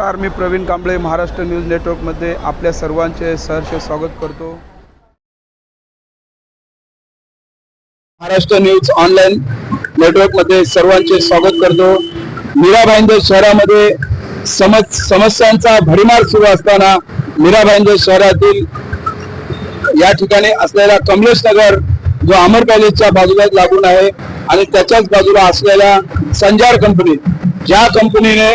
नमस्कार मी प्रवीण कांबळे महाराष्ट्र न्यूज नेटवर्कमध्ये आपल्या सर्वांचे सहर्ष स्वागत करतो. महाराष्ट्र न्यूज ऑनलाईन नेटवर्कमध्ये सर्वांचे स्वागत करतो. मीरा भाईंदर शहरामध्ये समज समस्यांचा भडीमार सुरू असताना मीरा भाईंदर शहरातील या ठिकाणी असलेला कमलेश नगर जो अमर पॅलेसच्या बाजूला लागून आहे आणि त्याच्याच बाजूला असलेल्या संजार कंपनी ज्या कंपनीने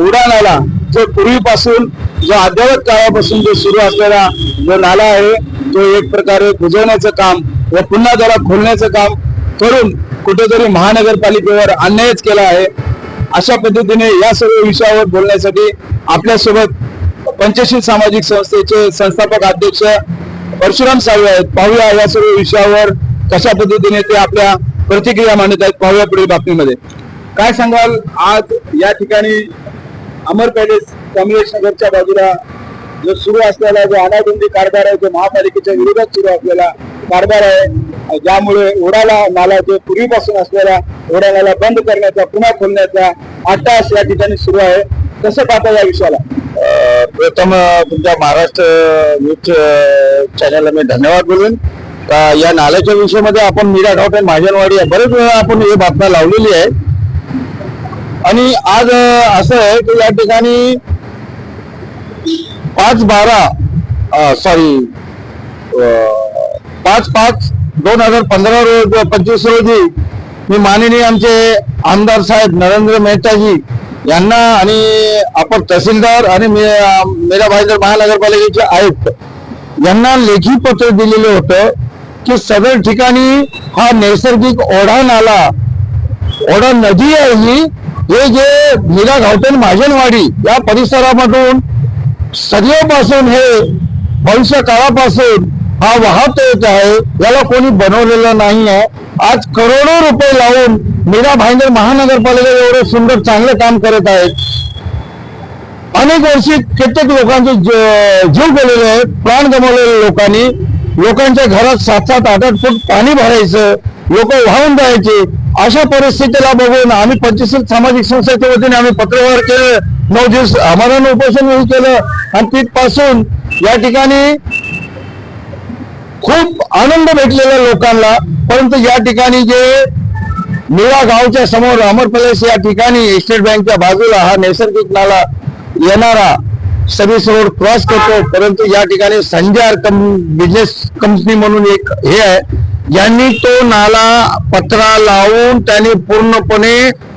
उडाणाला जो पूर्वीपासून जो अद्यावत काळापासून जो सुरू असलेला जो नाला आहे तो एक प्रकारे बुजवण्याचं काम व पुन्हा त्याला खोलण्याचं काम करून कुठेतरी महानगरपालिकेवर अन्यायच केला आहे. अशा पद्धतीने या सर्व विषयावर बोलण्यासाठी आपल्यासोबत पंचशील सामाजिक संस्थेचे संस्थापक अध्यक्ष परशुराम साळवे आहेत. पाहूया या सर्व विषयावर कशा पद्धतीने ते आपल्या प्रतिक्रिया मांडत आहेत. पाहूया पुढील बातमीमध्ये. काय सांगाल आज या ठिकाणी अमर पॅलेस कमलेश नगरच्या बाजूला जो सुरू असलेला जो अनागोंदी कारभार आहे जो महापालिकेच्या विरोधात सुरू असलेला कारभार आहे ज्यामुळे ओढाला नाला जो पूर्वीपासून असलेला ओढा नाला बंद करण्याचा पुन्हा खोलण्याचा अट्टास या ठिकाणी सुरू आहे. कसं पाहता या विषयाला? प्रथम तुमच्या महाराष्ट्र न्यूज चॅनलला मी धन्यवाद बोलून का या नाल्याच्या विषयामध्ये आपण मीरा गावठण महाजनवाडी बरेच वेळा आपण ही बातम्या लावलेली आहे. आणि आज असं आहे की या ठिकाणी पाच बारा सॉरी पाच पाच दोन हजार पंधरा रोज पंचवीस रोजी मी माननीय आमचे आमदार साहेब नरेंद्र मेहताजी यांना आणि आपण तहसीलदार आणि मे- मीरा भाईंदर महानगरपालिकेचे आयुक्त यांना लेखी पत्र दिलेलं होतं की सदर ठिकाणी हा नैसर्गिक ओढा नाला ओढा नदी आहे ही हे जे मीरा गावठण महाजनवाडी या परिसरामधून सदैवपासून हे भविष्य काळापासून हा वाहत येत आहे याला कोणी बनवलेलं नाही आहे आज करोडो रुपये लावून मीरा भाईंदर महानगरपालिका एवढं सुंदर चांगलं काम करत आहेत. अनेक वर्षी कित्येक लोकांचे जीव गेलेले आहेत प्राण गमावलेले लोकांनी. लोकांच्या घरात सात सात आठ आठ फूट पाणी भरायचं लोक वाहून जायचे. अशा परिस्थितीला बघून आम्ही पंचशील सामाजिक संस्थेच्या वतीने आम्ही पत्रव्यवहार केलं. नऊ दिवस आम्हाला उपोषण केलं. आणि तिथपासून या ठिकाणी खूप आनंद भेटलेला लोकांना. परंतु या ठिकाणी जे निळा गावच्या समोर अमर पॅलेस या ठिकाणी स्टेट बँकच्या बाजूला हा नैसर्गिक नाला येणारा सर्व्हिस रोड क्रॉस करतो. परंतु या ठिकाणी संजार कम बिझनेस कंपनी म्हणून एक हे आहे. यांनी तो नाला पत्रा लावून त्यांनी पूर्णपणे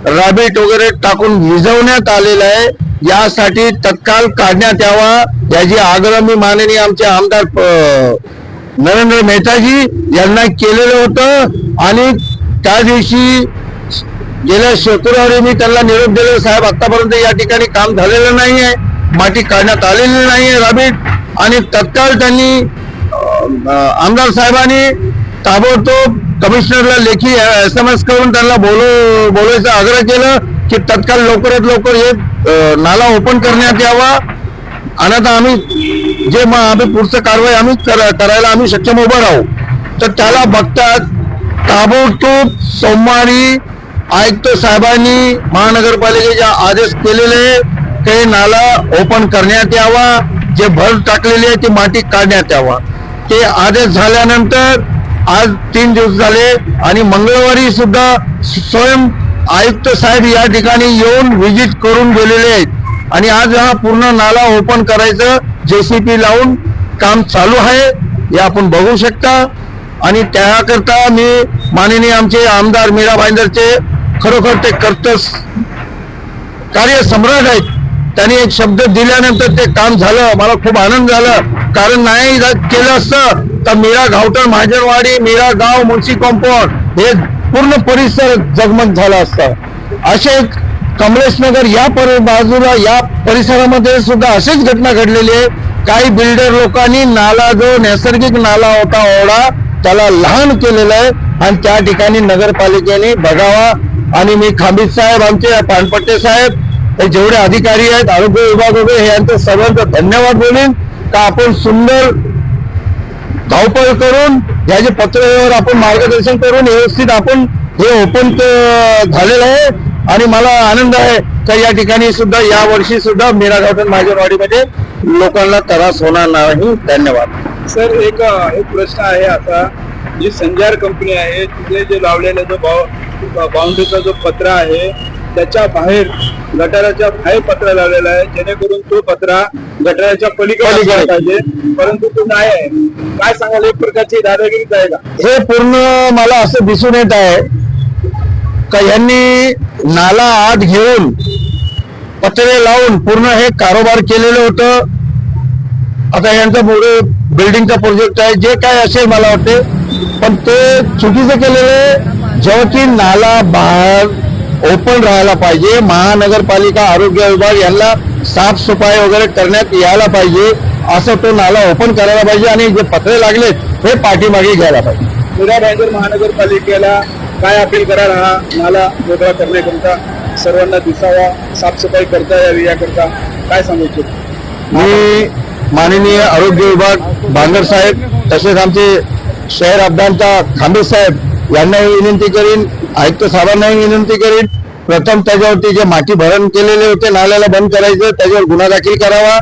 राबीट वगैरे टाकून विजवण्यात आलेला आहे. यासाठी तत्काळ काढण्यात यावा याची आग्रह मी माननीय आमचे आमदार नरेंद्र मेहताजी यांना केलेलं होतं. आणि त्या दिवशी गेल्या शुक्रवारी मी त्यांना निरोप दिलेला. साहेब आतापर्यंत या ठिकाणी काम झालेलं नाही आहे. माती काढण्यात आलेली नाही आहे राबीट आणि तत्काळ त्यांनी आमदार साहेबांनी ताबडतोब कमिशनरला लेखी एस एम एस करून त्यांना बोलव बोलवायचा आग्रह केलं की तत्काळ लवकरात लवकर हे नाला ओपन करण्यात यावा. आणि आता आम्ही जे मग आम्ही पुढचं कारवाई आम्ही करायला आम्ही सक्षम उभं राहू. तर त्याला बघतात ताबडतोब सोमवारी आयुक्त साहेबांनी महानगरपालिकेचे आदेश केलेले. ते नाला ओपन करण्यात यावा जे भर टाकलेली आहे ती माती काढण्यात यावा. ते आदेश झाल्यानंतर आज तीन दिवस झाले आणि मंगळवारी सुद्धा स्वयं आयुक्त साहेब या ठिकाणी येऊन व्हिजिट करून गेलेले आहेत. आणि आज हा पूर्ण नाला ओपन करायचं जेसीपी लावून काम चालू आहे हे आपण बघू शकता. आणि त्याकरता मी माननीय आमचे आमदार मीरा भाईंदरचे खरोखर ते कर्तस कार्य सम्राट आहेत. त्यांनी एक शब्द दिल्यानंतर ते काम झालं. मला खूप आनंद झाला. कारण नाही केलं असतं तर मीरा गावटर महाजनवाडी मीरा गाव मुन्सी कॉम्पाऊंड हे पूर्ण परिसर जगमग झाला असता. असे कमलेश नगर या पर बाजूला या परिसरामध्ये सुद्धा अशीच घटना घडलेली आहे. काही बिल्डर लोकांनी नाला जो नैसर्गिक नाला होता ओढा त्याला लहान केलेला आहे. आणि त्या ठिकाणी नगरपालिकेने बघावा. आणि मी खांबीत साहेब आमचे पानपट्टे साहेब हे जेवढे अधिकारी आहेत आरोग्य विभाग वगैरे हे यांचं सर्वांचं धन्यवाद बोलेन. का आपण सुंदर धावपळ करून या जे पत्रव्यवहार आपण मार्गदर्शन करून व्यवस्थित आपण हे ओपन झालेलं आहे. आणि मला आनंद आहे का या ठिकाणी सुद्धा या वर्षी सुद्धा मीरा गावठण महाजनवाडीमध्ये लोकांना त्रास होणार नाही. धन्यवाद. सर एक एक प्रश्न आहे आता. जी संजार कंपनी आहे तिथे जे लावलेला जो बाउंड्रीचा जो पत्रा आहे त्याच्या बाहेर गटाराच्या बाहेर पत्रा लावलेला आहे. जेणेकरून तो पत्रा गटाराच्या पलीकडे पाहिजे. परंतु तो नाही आहे. काय सांगाल एक प्रकारची दादागिरीच आहे का? हे पूर्ण मला असं दिसून येत आहे का यांनी नाला आत घेऊन पत्रे लावून पूर्ण हे कारोबार केलेलं होतं. आता यांचा पुढे बिल्डिंगचा प्रोजेक्ट आहे. जे काय असेल मला वाटते. पण ते चुकीचं केलेलं आहे. जेव्हा की नाला बाहेर ओपन राहायला पाहिजे. महानगरपालिका आरोग्य विभाग यांना साफसफाई वगैरे करण्यात यायला पाहिजे. असं तो नाला ओपन करायला पाहिजे आणि जे पत्रे लागलेत हे पाठीमागे घ्यायला पाहिजे. मीरा भाईंदर महानगरपालिकेला काय अपील कराल हा नाला मोकळा करण्याकरिता? सर्वांना दिसावा साफसफाई करता यावी याकरता काय सांगू इच्छितो? मी माननीय आरोग्य विभाग बांगर साहेब तसेच आमचे शहर अब्दांचा खांबे साहेब यांनाही विनंती करीन आयुक्त साहेबांनाही विनंती करीन. प्रथम त्याच्यावरती जे माती भरण केलेले होते नाल्याला बंद करायचं त्याच्यावर गुन्हा दाखल करावा.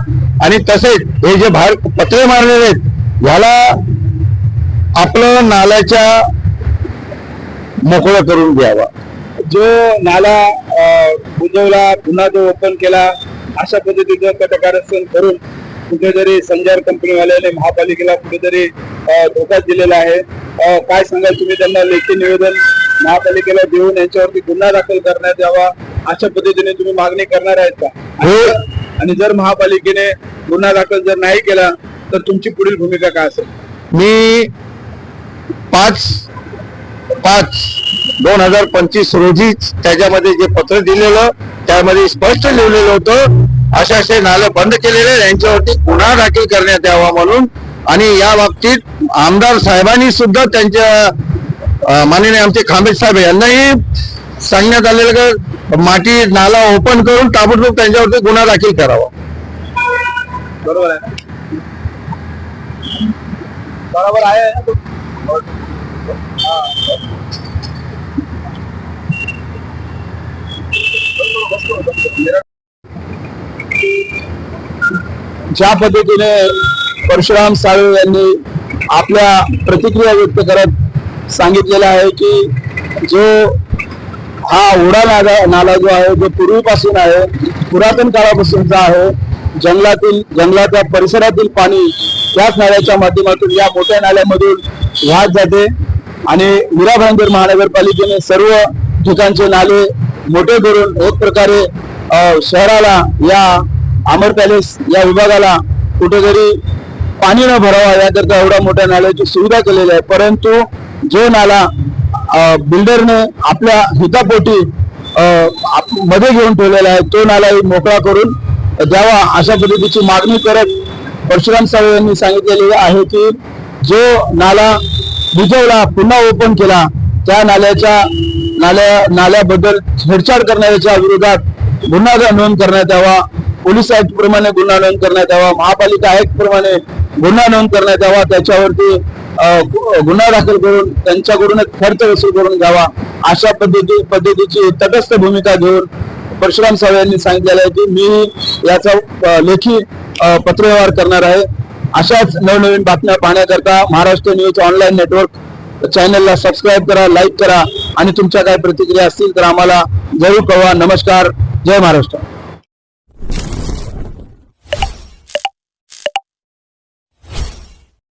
आणि तसेच हे जे बाहेर पत्रे मारलेले आहेत ह्याला आपलं नाल्याच्या मोकळं करून द्यावा. जो नाला बुजवला पुन्हा जो ओपन केला अशा पद्धतीचं कटकारस्थान करून कुठेतरी संजार कंपनीवाल्याने महापालिकेला कुठेतरी धोका दिलेला आहे. काय सांगाल तुम्ही त्यांना लेखी निवेदन महापालिकेला देऊन यांच्यावरती गुन्हा दाखल करण्यात यावा अशा पद्धतीने तुम्ही मागणी करणार आहेत का हो. आणि जर महापालिकेने गुन्हा दाखल जर नाही केला तर तुमची पुढील भूमिका काय असेल मी पाच पाच दोन हजार पंचवीस रोजी त्याच्यामध्ये जे पत्र दिलेलं त्यामध्ये स्पष्ट लिहिलेलं होतं असे असे नाले बंद केलेले यांच्यावरती गुन्हा दाखल करण्यात यावा म्हणून आणि या बाबतीत आमदार साहेबांनी सुद्धा त्यांच्या माननीय आमचे खांबे साहेब यांनाही सांगण्यात आलेलं का माती नाला ओपन करून ताबडतोब त्यांच्यावरती गुन्हा दाखल करावा बरोबर आहे? बरोबर. ज्या पद्धतीने परशुराम साळवे यांनी आपल्या प्रतिक्रिया व्यक्त करत सांगितलेलं आहे की जो हा ओढा नाला नाला जो आहे जो पूर्वीपासून आहे पुरातन काळापासूनचा आहे जंगलातील जंगलाच्या परिसरातील पाणी त्याच नाल्याच्या माध्यमातून या मोठ्या नाल्यामधून वाहत जाते आणि मीरा भांगर महानगरपालिकेने सर्व ठिकाणचे नाले मोठे करून एक प्रकारे शहराला या अमर पॅलेस या विभागाला कुठेतरी पाणी न भरावा याकरता एवढ्या मोठ्या नाल्याची सुविधा केलेली आहे. परंतु जो नाला बिल्डरने आपल्या हितापोटी मध्ये घेऊन ठेवलेला आहे तो नालाही मोकळा करून द्यावा अशा पद्धतीची मागणी करत परशुराम साहेब यांनी सांगितलेले आहे की जो नाला विजवला पुन्हा ओपन केला त्या नाल्याच्या नाल्या नाल्याबद्दल छेडछाड करण्याच्या विरोधात गुन्हा नोंद करण्यात यावा. पोलीस आयुक्त प्रमाणे गुन्हा नोंद करण्यात यावा. महापालिका आयुक्त प्रमाणे गुन्हा नोंद करण्यात यावा त्याच्यावरती गुन्हा दाखल करून त्यांच्याकडूनच खर्च वसूल करून घ्यावा अशा पद्धती पद्धतीची तटस्थ भूमिका घेऊन परशुराम साहेब यांनी सांगितलेलं आहे की मी याचा लेखी पत्रव्यवहार करणार आहे. अशाच नवनवीन बातम्या पाहण्याकरता महाराष्ट्र न्यूज ऑनलाईन नेटवर्क चॅनलला सबस्क्राईब करा लाईक करा आणि तुमच्या काही प्रतिक्रिया असतील तर आम्हाला जरूर कळवा. नमस्कार. जय महाराष्ट्र.